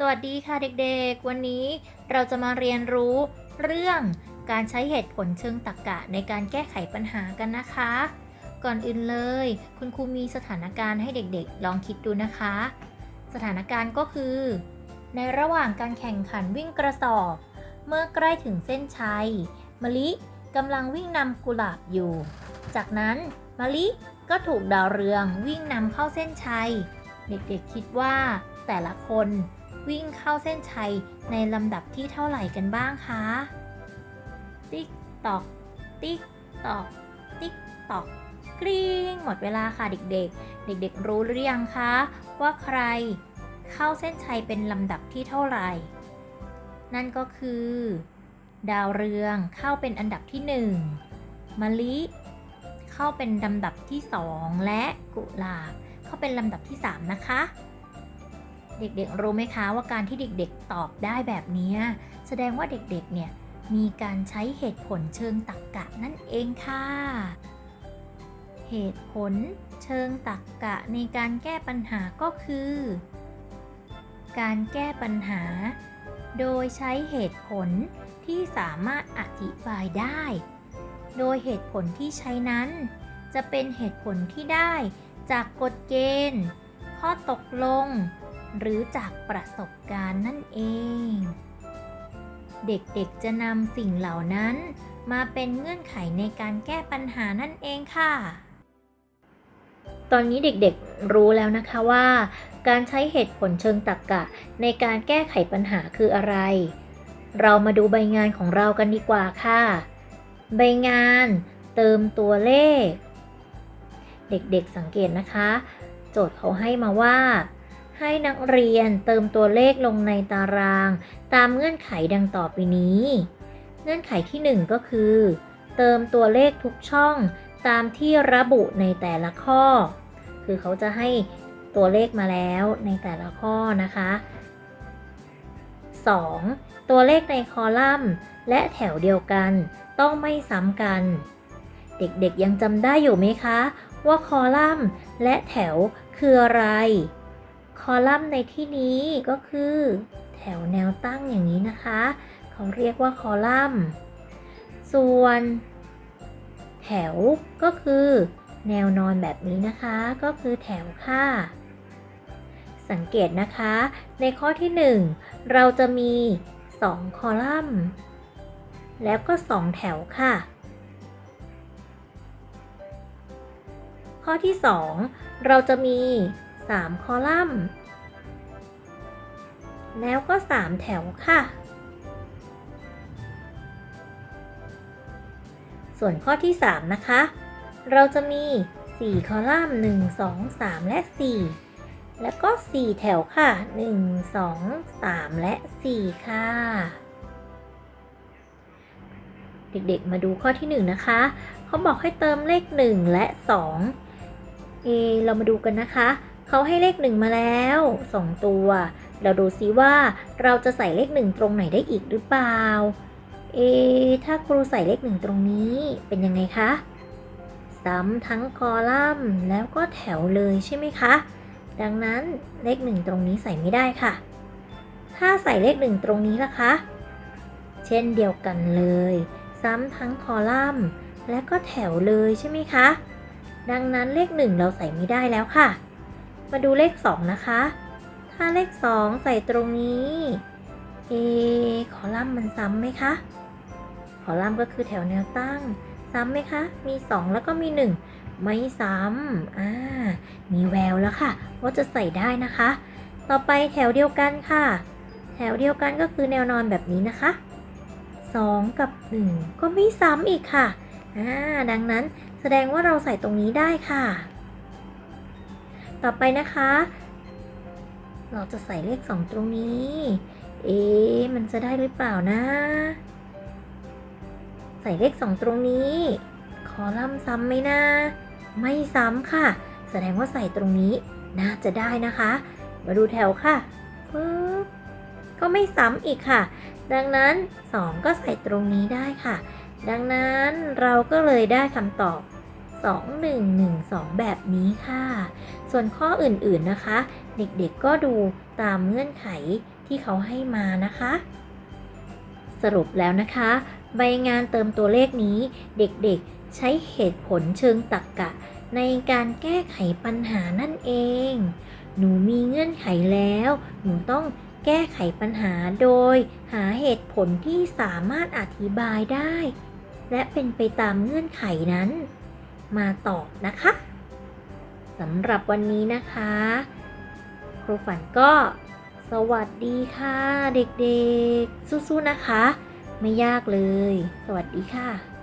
สวัสดีค่ะเด็กๆ วันนี้เราจะมาเรียนรู้เรื่องการใช้เหตุผลเชิงตรรกะในการแก้ไขปัญหากันนะคะ ก่อนอื่นเลย คุณครูมีสถานการณ์ให้เด็กๆ ลองคิดดูนะคะ สถานการณ์ก็คือ ในระหว่างการแข่งขันวิ่งกระสอบ เมื่อใกล้ถึงเส้นชัยมะลิกำลังวิ่งนำกุหลาบอยู่ จากนั้นมะลิก็ถูกดาวเรืองวิ่งนำเข้าเส้นชัย เด็กๆคิดว่าแต่ละคน วิ่งเข้าเส้นชัยในลำดับที่เท่าไหร่กันบ้างคะ ติ๊กตอก ติ๊กตอก ติ๊กตอก กริ๊ง หมดเวลาค่ะเด็กๆ เด็กๆ รู้หรือยังคะ ว่าใครเข้าเส้นชัยเป็นลำดับที่เท่าไหร่ นั่นก็คือ ดาวเรืองเข้าเป็นอันดับที่หนึ่งมะลิเข้าเป็นลำดับที่สองและกุหลาบเข้าเป็นลำดับที่สามนะคะ เด็กๆ รู้ไหมคะว่าการที่เด็กๆ ตอบได้แบบนี้ แสดงว่าเด็กๆ เนี่ยมีการใช้เหตุผลเชิงตรรกะนั่นเองค่ะ เหตุผลเชิงตรรกะในการแก้ปัญหาก็คือ การแก้ปัญหา โดยใช้เหตุผลที่สามารถอธิบายได้ โดยเหตุผลที่ใช้นั้น จะเป็นเหตุผลที่ได้จากกฎเกณฑ์ ข้อตกลง หรือจากประสบการณ์นั่นเอง เด็กๆจะนำสิ่งเหล่านั้น มาเป็นเงื่อนไขในการแก้ปัญหานั่นเองค่ะ ตอนนี้เด็กๆรู้แล้วนะคะว่า การใช้เหตุผลเชิงตรรกะในการแก้ไขปัญหาคืออะไร เรามาดูใบงานของเรากันดีกว่าค่ะ ใบงานเติมตัวเลข เด็กๆสังเกตนะคะ โจทย์เขาให้มาว่า ให้นักเรียนเติมตัวเลขลงในตาราง ตามเงื่อนไขดังต่อไปนี้ เงื่อนไขที่ 1 ก็คือ เติมตัวเลขทุกช่องตามที่ระบุในแต่ละข้อ คือเขาจะให้ตัวเลขมาแล้วในแต่ละข้อนะคะ 2. ตัวเลขในคอลัมน์ และแถวเดียวกันต้องไม่ซ้ำกัน เด็กๆยังจำได้อยู่ไหมคะ ว่าคอลัมน์และแถวคืออะไร คอลัมน์ในที่นี้ก็คือ แถวแนวตั้งอย่างนี้นะคะ เขาเรียกว่าคอลัมน์ ส่วน แถวก็คือ แนวนอนแบบนี้นะคะ ก็คือแถวค่ะ สังเกตนะคะ ในข้อที่ 1 เราจะมี 2 คอลัมน์ แล้วก็ 2 แถวค่ะ ข้อที่ 2 เราจะมี 3 คอลัมน์ แล้วก็ 3 แถวค่ะ ส่วนข้อที่ 3 นะคะ เราจะมี 4 คอลัมน์ 1 2 3 และ 4 แล้วก็ 4 แถวค่ะ 1 2 3 และ 4 ค่ะ เด็กๆ มาดูข้อที่ 1 นะคะ เขาบอกให้เติมเลข 1 และ 2เอเรามาดูกันนะคะ เขาให้เลข1มาแล้ว 2 ตัว เราดูซิว่าเราจะใส่เลข1ตรงไหนได้อีกหรือเปล่า เอ ถ้าครูใส่เลข1ตรงนี้เป็นยังไงคะ ซ้ำทั้งคอลัมน์แล้วก็แถวเลยใช่ไหมคะ ดังนั้นเลข1ตรงนี้ใส่ไม่ได้ค่ะ ถ้าใส่เลข1ตรงนี้ล่ะคะ เช่นเดียวกันเลย ซ้ำทั้งคอลัมน์และก็แถวเลยใช่ไหมคะ ดังนั้นเลข1เราใส่ไม่ได้แล้วค่ะ มาดูเลข 2 นะคะ ถ้าเลข 2 ใส่ตรงนี้ เอ คอลัมน์มันซ้ำไหมคะ คอลัมน์ก็คือแถวแนวตั้ง ซ้ำไหมคะ มี 2 แล้วก็มี 1 ไม่ซ้ำอ่า มีแววแล้วค่ะ ว่าจะใส่ได้นะคะ ต่อไปแถวเดียวกันค่ะ แถวเดียวกันก็คือแนวนอนแบบนี้นะคะ 2 กับ 1 ก็ไม่ซ้ำอีกค่ะอ่าดังนั้นแสดงว่าเราใส่ตรงนี้ได้ค่ะ ต่อไปนะคะ เราจะใส่เลข 2 ตรงนี้ เอ๊ะมันจะได้หรือเปล่านะ ใส่เลข 2 ตรงนี้ คอลัมน์ซ้ำไหมนะ ไม่ซ้ำค่ะ แสดงว่าใส่ตรงนี้ น่าจะได้นะคะ มาดูแถวค่ะปึ๊บก็ไม่ซ้ำอีกค่ะ ดังนั้น 2 ก็ใส่ตรงนี้ได้ค่ะ ดังนั้นเราก็เลยได้คำตอบ 2 1 1 2 แบบนี้ค่ะ ส่วนข้ออื่นๆนะคะ เด็กๆก็ดูตามเงื่อนไขที่เขาให้มานะคะ สรุปแล้วนะคะ ใบงานเติมตัวเลขนี้เด็กๆใช้เหตุผลเชิงตรรกกะ ในการแก้ไขปัญหานั่นเอง หนูมีเงื่อนไขแล้ว หนูต้องแก้ไขปัญหาโดย หาเหตุผลที่สามารถอธิบายได้ และเป็นไปตามเงื่อนไขนั้น มาตอบนะคะสำหรับวันนี้นะคะ ครูฝันก็สวัสดีค่ะ เด็กๆ สู้ๆนะคะ ไม่ยากเลย สวัสดีค่ะ